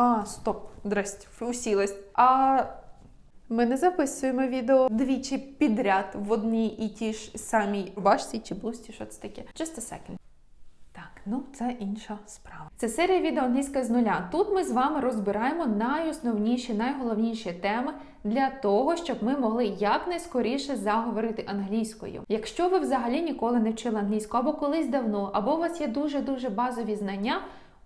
А, стоп, здрасте, усілась. А ми не записуємо відео двічі підряд в одній і ті ж самій рубашці чи блузці, що це таке. Just a second. Так, ну це інша справа. Це серія відео англійська з нуля. Тут ми з вами розбираємо найосновніші, найголовніші теми для того, щоб ми могли якнайскоріше заговорити англійською. Якщо ви взагалі ніколи не вчили англійську або колись давно, або у вас є дуже дуже базові знання.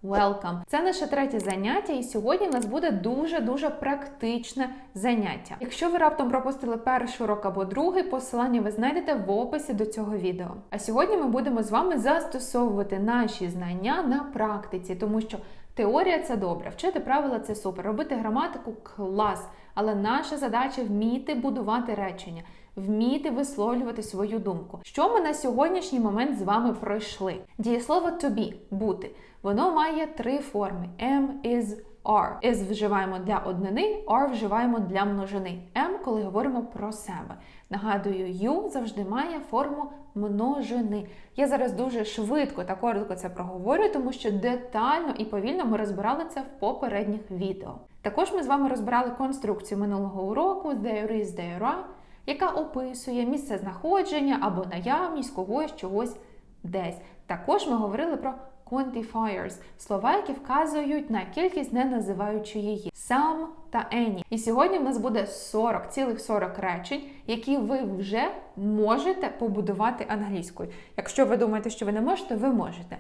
Welcome! Це наше третє заняття, і сьогодні в нас буде дуже-дуже практичне заняття. Якщо ви раптом пропустили перший урок або другий, посилання ви знайдете в описі до цього відео. А сьогодні ми будемо з вами застосовувати наші знання на практиці, тому що теорія це добре, вчити правила це супер, робити граматику клас. Але наша задача вміти будувати речення, вміти висловлювати свою думку. Що ми на сьогоднішній момент з вами пройшли? Дієслово to be – бути. Воно має три форми: am, is, are. Is вживаємо для однини, are вживаємо для множини. Am, коли говоримо про себе. Нагадую, you завжди має форму множини. Я зараз дуже швидко та коротко це проговорю, тому що детально і повільно ми розбирали це в попередніх відео. Також ми з вами розбирали конструкцію минулого уроку there is, there are, яка описує місце знаходження або наявність когось, чогось десь. Також ми говорили про quantifiers – слова, які вказують на кількість, не називаючи її some та any. І сьогодні в нас буде 40, цілих 40 речень, які ви вже можете побудувати англійською. Якщо ви думаєте, що ви не можете, ви можете.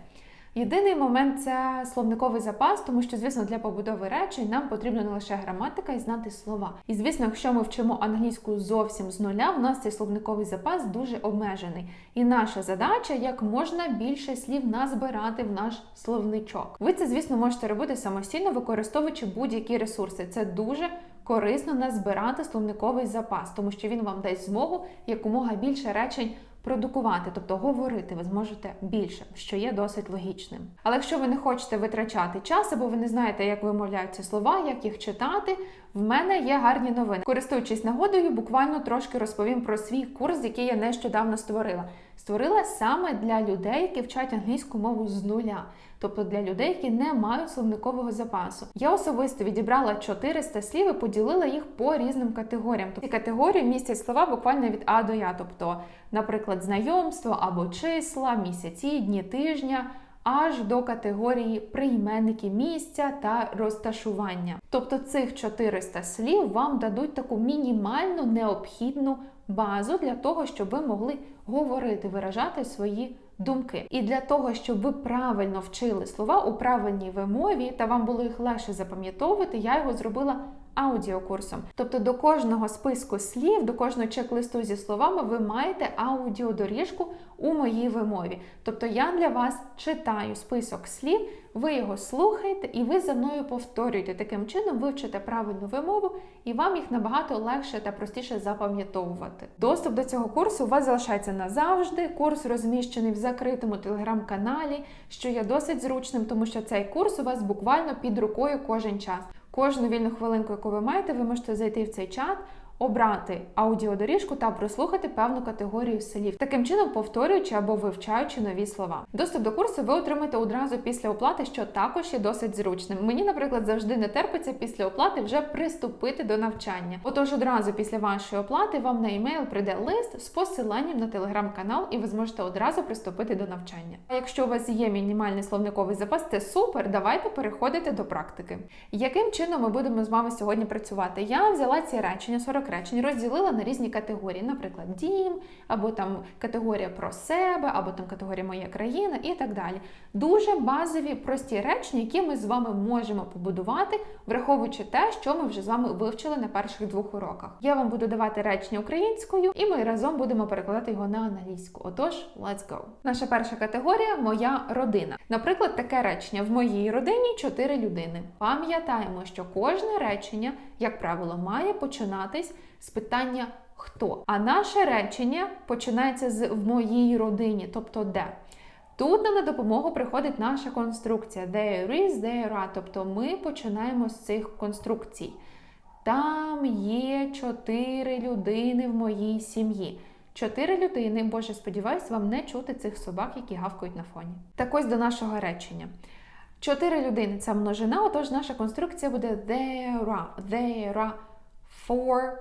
Єдиний момент це словниковий запас, тому що, звісно, для побудови речень нам потрібна не лише граматика і знати слова. І звісно, якщо ми вчимо англійську зовсім з нуля, в нас цей словниковий запас дуже обмежений. І наша задача як можна більше слів назбирати в наш словничок. Ви це, звісно, можете робити самостійно, використовуючи будь-які ресурси. Це дуже корисно назбирати словниковий запас, тому що він вам дасть змогу якомога більше речень продукувати, тобто говорити ви зможете більше, що є досить логічним. Але якщо ви не хочете витрачати час, або ви не знаєте, як вимовляються слова, як їх читати, в мене є гарні новини. Користуючись нагодою, буквально трошки розповім про свій курс, який я нещодавно створила. Створила саме для людей, які вчать англійську мову з нуля, тобто для людей, які не мають словникового запасу. Я особисто відібрала 400 слів і поділила їх по різним категоріям. Ці категорії містять слова буквально від А до Я, тобто, наприклад, знайомство або числа, місяці, дні тижня. Аж до категорії прийменники місця та розташування. Тобто цих 400 слів вам дадуть таку мінімальну необхідну базу для того, щоб ви могли говорити, виражати свої думки. І для того, щоб ви правильно вчили слова у правильній вимові та вам було їх легше запам'ятовувати, я його зробила аудіокурсом. Тобто до кожного списку слів, до кожного чек-листу зі словами ви маєте аудіодоріжку у моїй вимові. Тобто я для вас читаю список слів, ви його слухаєте і ви за мною повторюєте. Таким чином вивчите правильну вимову, і вам їх набагато легше та простіше запам'ятовувати. Доступ до цього курсу у вас залишається назавжди. Курс розміщений в закритому телеграм-каналі, що є досить зручним, тому що цей курс у вас буквально під рукою кожен час. Кожну вільну хвилинку, яку ви маєте, ви можете зайти в цей чат, обрати аудіодоріжку та прослухати певну категорію слів, таким чином повторюючи або вивчаючи нові слова. Доступ до курсу ви отримаєте одразу після оплати, що також є досить зручним. Мені, наприклад, завжди не терпиться після оплати вже приступити до навчання. Отож, одразу після вашої оплати вам на емейл прийде лист з посиланням на телеграм-канал, і ви зможете одразу приступити до навчання. А якщо у вас є мінімальний словниковий запас, це супер. Давайте переходити до практики. Яким чином ми будемо з вами сьогодні працювати? Я взяла ці речення 40 речень, розділила на різні категорії, наприклад, дім, або там категорія про себе, або там категорія Моя країна і так далі. Дуже базові прості речення, які ми з вами можемо побудувати, враховуючи те, що ми вже з вами вивчили на перших двох уроках. Я вам буду давати речення українською, і ми разом будемо перекладати його на англійську. Отож, let's go! Наша перша категорія моя родина. Наприклад, таке речення: в моїй родині чотири людини. Пам'ятаємо, що кожне речення, як правило, має починатись з питання хто. А наше речення починається з в моїй родині, тобто де. Тут нам на допомогу приходить наша конструкція there is, there are, тобто ми починаємо з цих конструкцій. Там є чотири людини в моїй сім'ї. Чотири людини, боже, сподіваюсь, вам не чути цих собак, які гавкають на фоні. Так ось до нашого речення. Чотири людини це множина, отож наша конструкція буде there are, there are four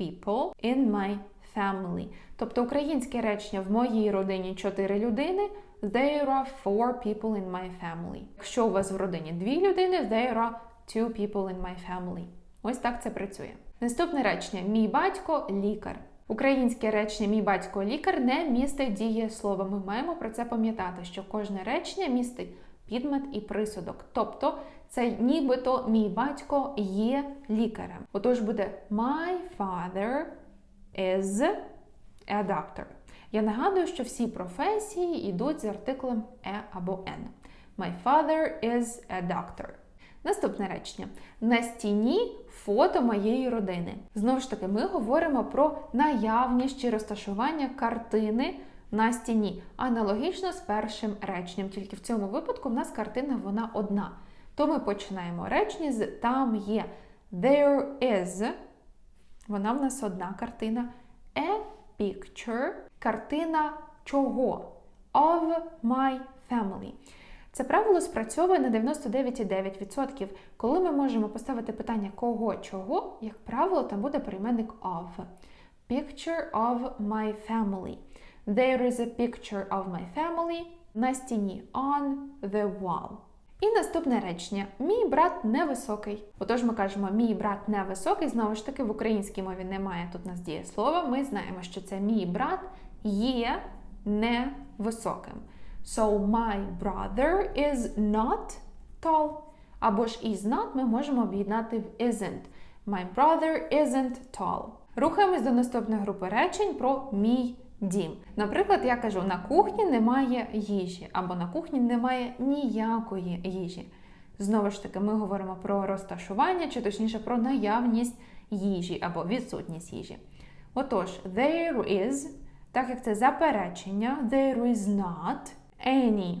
people in my family. Тобто українське речення в моїй родині чотири людини. There are four people in my family. Якщо у вас в родині дві людини, there are two people in my family. Ось так це працює. Наступне речення: мій батько лікар. Українське речення Мій батько лікар не містить дієслова. Ми маємо про це пам'ятати, що кожне речення містить підмет і присудок. Тобто це нібито мій батько є лікарем. Отож буде My father is a doctor. Я нагадую, що всі професії йдуть з артиклем e або n. My father is a doctor. Наступне речення. На стіні фото моєї родини. Знову ж таки, ми говоримо про наявність чи розташування картини на стіні. Аналогічно з першим реченням. Тільки в цьому випадку в нас картина вона одна. То ми починаємо речення з там є. There is. Вона в нас одна картина. A picture. Картина чого? Of my family. Це правило спрацьовує на 99,9%. Коли ми можемо поставити питання кого чого, як правило, там буде прийменник of. Picture of my family. There is a picture of my family на стіні on the wall. І наступне речення: мій брат невисокий. Отож, ми кажемо, мій брат невисокий. Знову ж таки, в українській мові немає тут нас дієслова. Ми знаємо, що це мій брат є невисоким. So my brother is not tall. Або ж is not ми можемо об'єднати в isn't. My brother isn't tall. Рухаємось до наступної групи речень про мій дім. Наприклад, я кажу, на кухні немає їжі, або на кухні немає ніякої їжі. Знову ж таки, ми говоримо про розташування, чи точніше про наявність їжі або відсутність їжі. Отож, there is, так як це заперечення, there is not any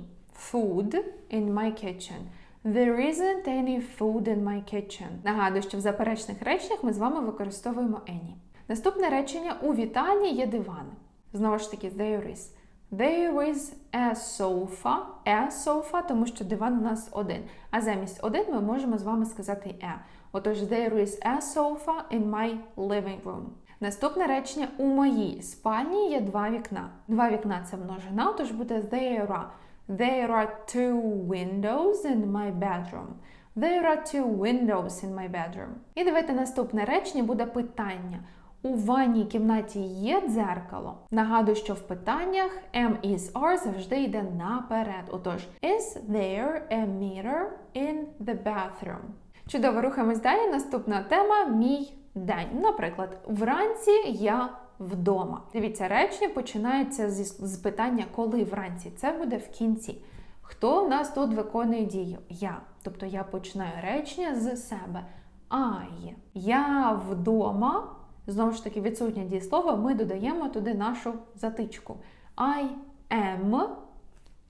food in my kitchen. There isn't any food in my kitchen. Нагадую, що в заперечних реченнях ми з вами використовуємо any. Наступне речення у вітальні є диван. Знову ж таки, there is. There is a sofa, a sofa, тому що диван у нас один. А замість один ми можемо з вами сказати a. Отож, there is a sofa in my living room. Наступне речення у моїй спальні є два вікна. Два вікна це множина, тож буде there are. There are two windows in my bedroom. There are two windows in my bedroom. І давайте наступне речення буде питання. У ванній кімнаті є дзеркало. Нагадую, що в питаннях am is are завжди йде наперед. Отож, is there a mirror in the bathroom? Чудово, рухаємось далі. Наступна тема мій день. Наприклад, вранці я вдома. Дивіться, речення починається з питання коли вранці. Це буде в кінці. Хто в нас тут виконує дію? Я. Тобто я починаю речення з себе. I. Я вдома. Знову ж таки, відсутнє дієслово, ми додаємо туди нашу затичку. I am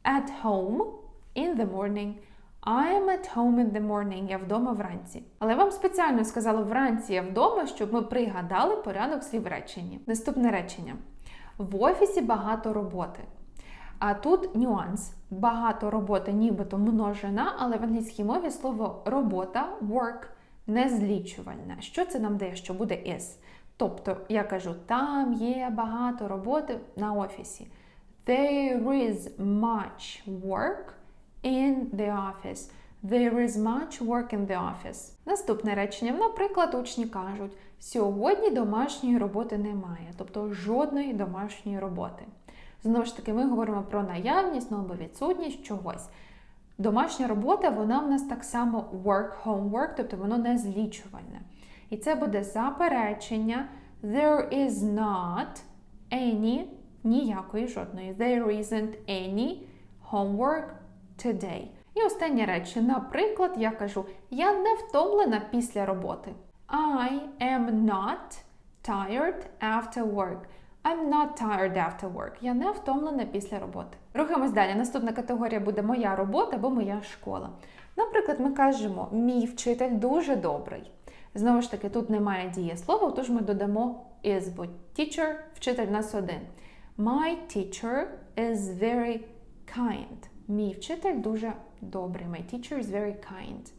at home in the morning. I am at home in the morning. Я вдома вранці. Але вам спеціально сказала вранці я вдома, щоб ми пригадали порядок слів в реченні. Наступне речення. В офісі багато роботи. А тут нюанс. Багато роботи, нібито множина, але в англійській мові слово робота work не злічувальне. Що це нам дає, що буде is? Тобто я кажу, там є багато роботи на офісі. There is much work in the office. There is much work in the office. Наступне речення. Наприклад, учні кажуть, сьогодні домашньої роботи немає, тобто жодної домашньої роботи. Знову ж таки, ми говоримо про наявність ну, або відсутність чогось. Домашня робота, вона в нас так само work, homework, тобто воно не злічувальне. І це буде заперечення. There is not any, ніякої жодної. There isn't any homework today. І останнє речення. Наприклад, я кажу, я не втомлена після роботи. I am not tired after work. I'm not tired after work. Я не втомлена після роботи. Рухаємось далі. Наступна категорія буде моя робота або моя школа. Наприклад, ми кажемо, мій вчитель дуже добрий. Знову ж таки, тут немає дієслова, тож ми додамо is, бо teacher, вчитель нас один. My teacher is very kind. Мій вчитель дуже добрий. My teacher is very kind.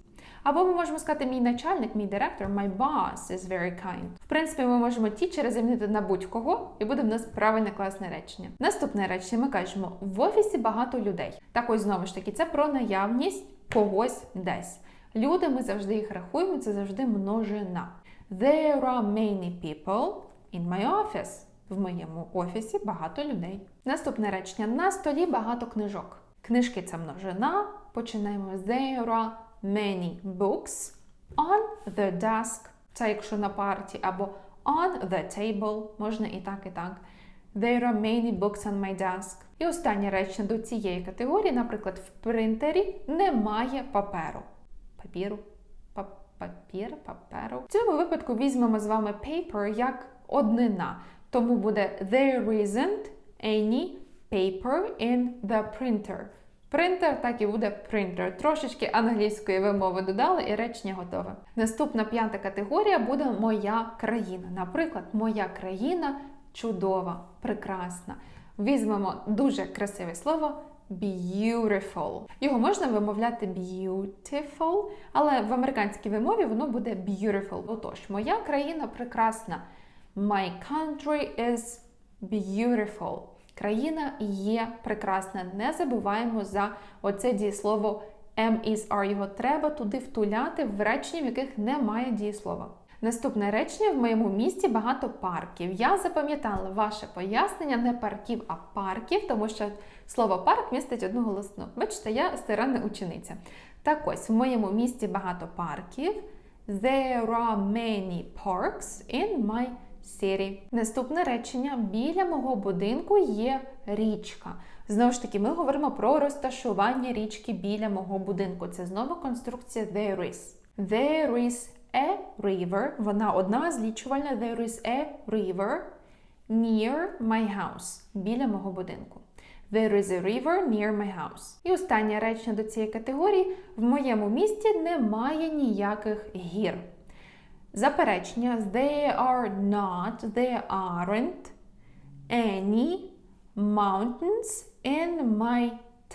Або ми можемо сказати мій начальник, мій директор, my boss is very kind. В принципі, ми можемо teacher замінити на будь-кого, і буде в нас правильне класне речення. Наступне речення ми кажемо: в офісі багато людей. Так ось знову ж таки, це про наявність когось десь. Люди, ми завжди їх рахуємо, це завжди множина. There are many people in my office. В моєму офісі багато людей. Наступне речення: на столі багато книжок. Книжки це множина. Починаємо з there are many books on the desk. Це якщо на парті, або on the table. Можна і так, і так. There are many books on my desk. І останнє речення до цієї категорії, наприклад, в принтері немає паперу. Папіру. Папір, паперу. В цьому випадку візьмемо з вами paper як однина. Тому буде there isn't any paper in the printer. Принтер так і буде принтер. Трошечки англійської вимови додали і речення готове. Наступна п'ята категорія буде моя країна. Наприклад, моя країна чудова, прекрасна. Візьмемо дуже красиве слово beautiful. Його можна вимовляти beautiful, але в американській вимові воно буде beautiful. Отож, моя країна прекрасна. My country is beautiful. Країна є прекрасна. Не забуваємо за оце дієслово am, is, are. Його треба туди втуляти в реченні, в яких немає дієслова. Наступне речення в моєму місті багато парків. Я запам'ятала ваше пояснення не парків, а парків, тому що слово парк містить одну голосну. Бачите, я старанна учениця. Так ось, в моєму місті багато парків. There are many parks in my city. Наступне речення: біля мого будинку є річка. Знову ж таки, ми говоримо про розташування річки біля мого будинку. Це знову конструкція there is. There is a river. Вона одна злічувальна. There is a river near my house. Біля мого будинку. There is a river near my house. І останнє речення до цієї категорії: в моєму місті немає ніяких гір. Заперечення there are not, there aren't any mountains in my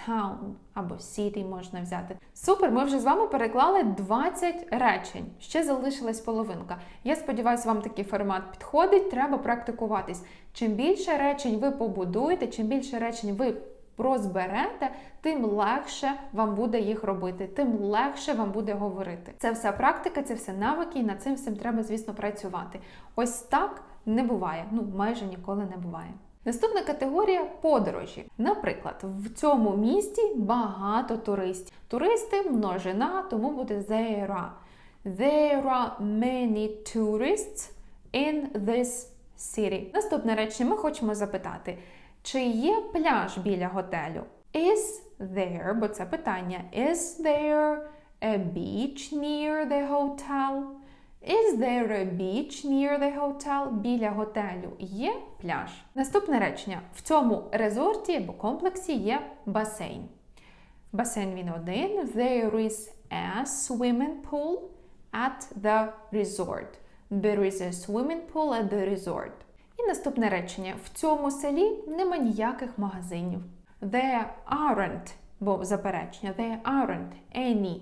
town. Або city можна взяти. Супер, ми вже з вами переклали 20 речень. Ще залишилась половинка. Я сподіваюся, вам такий формат підходить. Треба практикуватись. Чим більше речень ви побудуєте, чим більше речень ви розберете, тим легше вам буде їх робити, тим легше вам буде говорити. Це вся практика, це все навики, і над цим всім треба, звісно, працювати. Ось так не буває. Ну, майже ніколи не буває. Наступна категорія подорожі. Наприклад, в цьому місті багато туристів. Туристи множина, тому буде there are. There are many tourists in this city. Наступне речення ми хочемо запитати, чи є пляж біля готелю? Is there, бо це питання, is there a beach near the hotel? Is there a beach near the hotel? Біля готелю є пляж. Наступне речення. В цьому резорті або комплексі є басейн. Басейн він один. There is a swimming pool at the resort. There is a swimming pool at the resort. І наступне речення. В цьому селі нема ніяких магазинів. There aren't, бо заперечення, there aren't any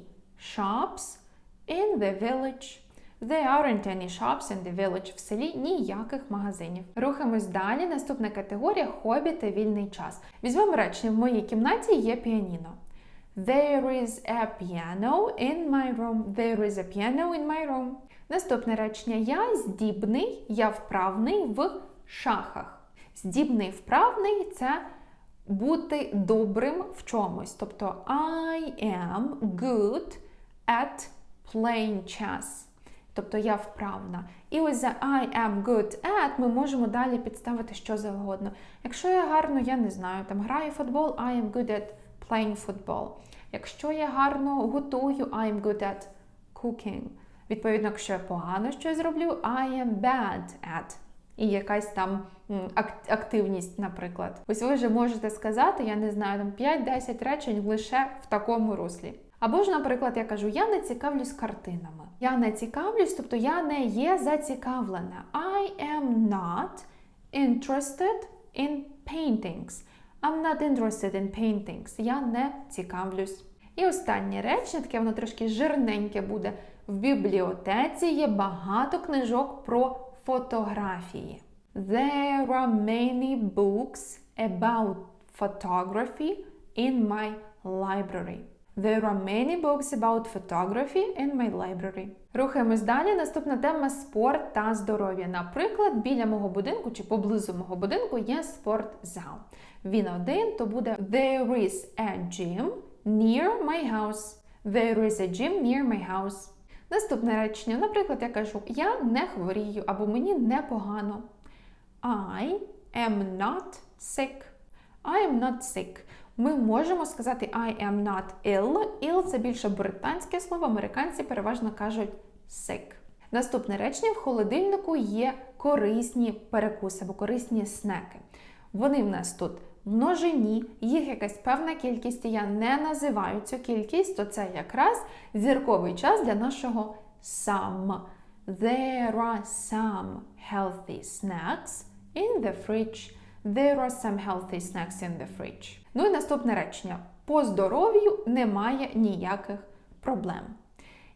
shops in the village. There aren't any shops in the village. В селі ніяких магазинів. Рухаємось далі. Наступна категорія хобі та вільний час. Візьмемо речення: в моїй кімнаті є піаніно. There is a piano in my room. There is a piano in my room. Наступне речення: Я здібний, я вправний в шахах. Здібний вправний це бути добрим в чомусь. Тобто I am good at playing chess. Тобто я вправна. І ось за I am good at ми можемо далі підставити що завгодно. Якщо я гарно, я не знаю, там граю в футбол, I am good at playing football. Якщо я гарно готую, I am good at cooking. Відповідно, якщо я погано щось зроблю, I am bad at. І якась там активність, наприклад. Ось ви вже можете сказати, я не знаю, там 5-10 речень лише в такому руслі. Або ж, наприклад, я кажу, я не цікавлюсь картинами. Я не цікавлюсь, тобто я не є зацікавлена. I am not interested in paintings. I'm not interested in paintings. Я не цікавлюсь. І останнє речення, таке воно трошки жирненьке буде. В бібліотеці є багато книжок про фотографії. There are many books about photography in my library. There are many books about photography in my library. Рухаємось далі. Наступна тема спорт та здоров'я. Наприклад, біля мого будинку чи поблизу мого будинку є спортзал. Він один, то буде There is a gym near my house. There is a gym near my house. Наступне речення. Наприклад, я кажу: Я не хворію або мені непогано. I am not sick. I am not sick. Ми можемо сказати I am not ill. Ill – це більше британське слово, американці переважно кажуть sick. Наступне речення в холодильнику є корисні перекуси або корисні снеки. Вони в нас тут множині, їх якась певна кількість, і я не називаю цю кількість, то це якраз зірковий час для нашого some. There are some healthy snacks in the fridge. There are some healthy snacks in the fridge. Ну і наступне речення. По здоров'ю немає ніяких проблем.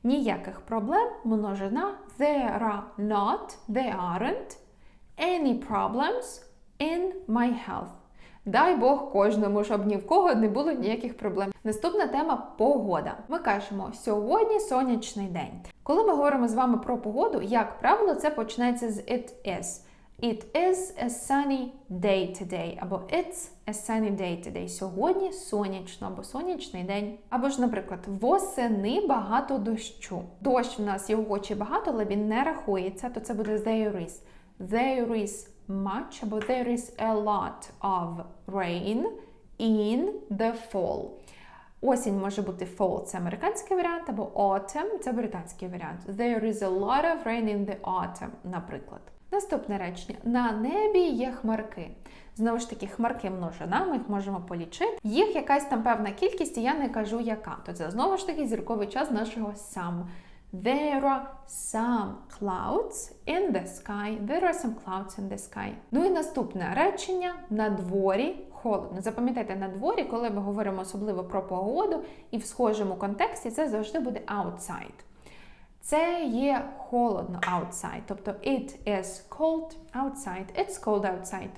Ніяких проблем множина there are not, there aren't any problems in my health. Дай Бог кожному, щоб ні в кого не було ніяких проблем. Наступна тема погода. Ми кажемо, сьогодні сонячний день. Коли ми говоримо з вами про погоду, як правило, це починається з it is. It is a sunny day today, або it's a sunny day today. Сьогодні сонячно або сонячний день. Або ж, наприклад, восени багато дощу. Дощ в нас його чи багато, але він не рахується, то це буде there is. There is much, або there is a lot of rain in the fall. Осінь може бути fall, це американський варіант, або autumn це британський варіант. There is a lot of rain in the autumn, наприклад. Наступне речення: на небі є хмарки. Знову ж таки, хмарки множина, ми їх можемо полічити. Їх якась там певна кількість, і я не кажу яка. То це знову ж таки зірковий час нашого some. There are some clouds in the sky. There are some clouds in the sky. Ну і наступне речення на дворі холодно. Запам'ятайте, на дворі, коли ми говоримо особливо про погоду і в схожому контексті, це завжди буде outside. Це є холодно outside, тобто it is cold outside. It's cold outside.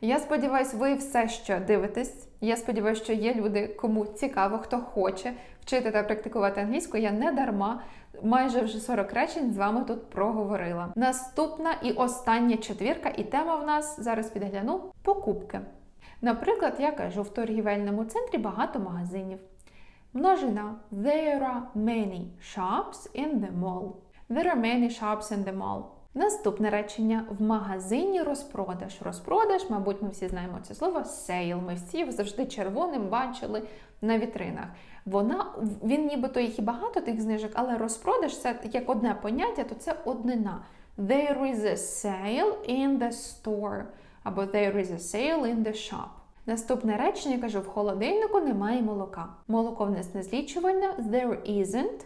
Я сподіваюся, ви все ще дивитесь. Я сподіваюся, що є люди, кому цікаво, хто хоче вчити та практикувати англійську. Я не дарма майже вже 40 речень з вами тут проговорила. Наступна і остання четвірка, і тема в нас зараз підгляну покупки. Наприклад, я кажу, в торгівельному центрі багато магазинів. Множина There are many shops in the mall. There are many shops in the mall. Наступне речення в магазині розпродаж. Розпродаж, мабуть, ми всі знаємо це слово sale. Ми всі завжди червоним бачили на вітринах. Вона він нібито їх і багато тих знижок, але розпродаж це як одне поняття, то це однина. There is a sale in the store. Або there is a sale in the shop. Наступне речення я кажу: в холодильнику немає молока. Молоко в нас не злічувальне. There isn't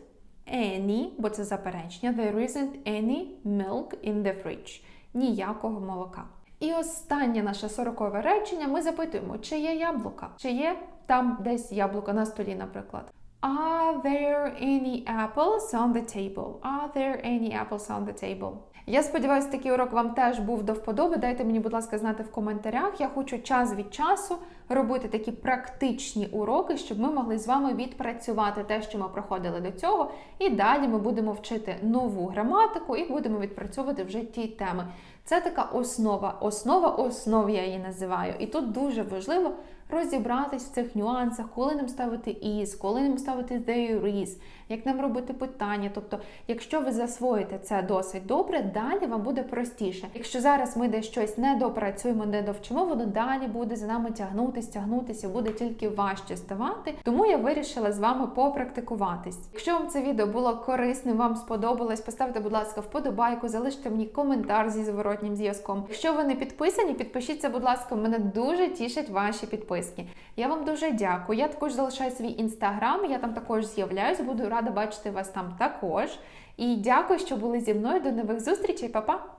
any, бо це заперечення. There isn't any milk in the fridge. Ніякого молока. І останнє наше сорокове речення. Ми запитуємо, чи є яблука, чи є там десь яблука на столі, наприклад. Are there any apples on the table? Are there any apples on the table? Я сподіваюся, такий урок вам теж був до вподоби. Дайте мені, будь ласка, знати в коментарях. Я хочу час від часу робити такі практичні уроки, щоб ми могли з вами відпрацювати те, що ми проходили до цього. І далі ми будемо вчити нову граматику і будемо відпрацьовувати вже ті теми. Це така основа, основа основ я її називаю. І тут дуже важливо розібратись в цих нюансах, коли нам ставити is, коли нам ставити there is, як нам робити питання. Тобто, якщо ви засвоїте це досить добре, далі вам буде простіше. Якщо зараз ми десь щось не допрацюємо, не довчимо, воно далі буде за нами тягнутись, тягнутися, буде тільки важче ставати. Тому я вирішила з вами попрактикуватись. Якщо вам це відео було корисним, вам сподобалось, поставте, будь ласка, вподобайку, залиште мені коментар зі зворотнім зв'язком. Якщо ви не підписані, підпишіться, будь ласка, мене дуже тішать ваші підписки. Я вам дуже дякую. Я також залишаю свій інстаграм, я там також з'являюсь, буду рада бачити вас там також. І дякую, що були зі мною. До нових зустрічей, Па-па!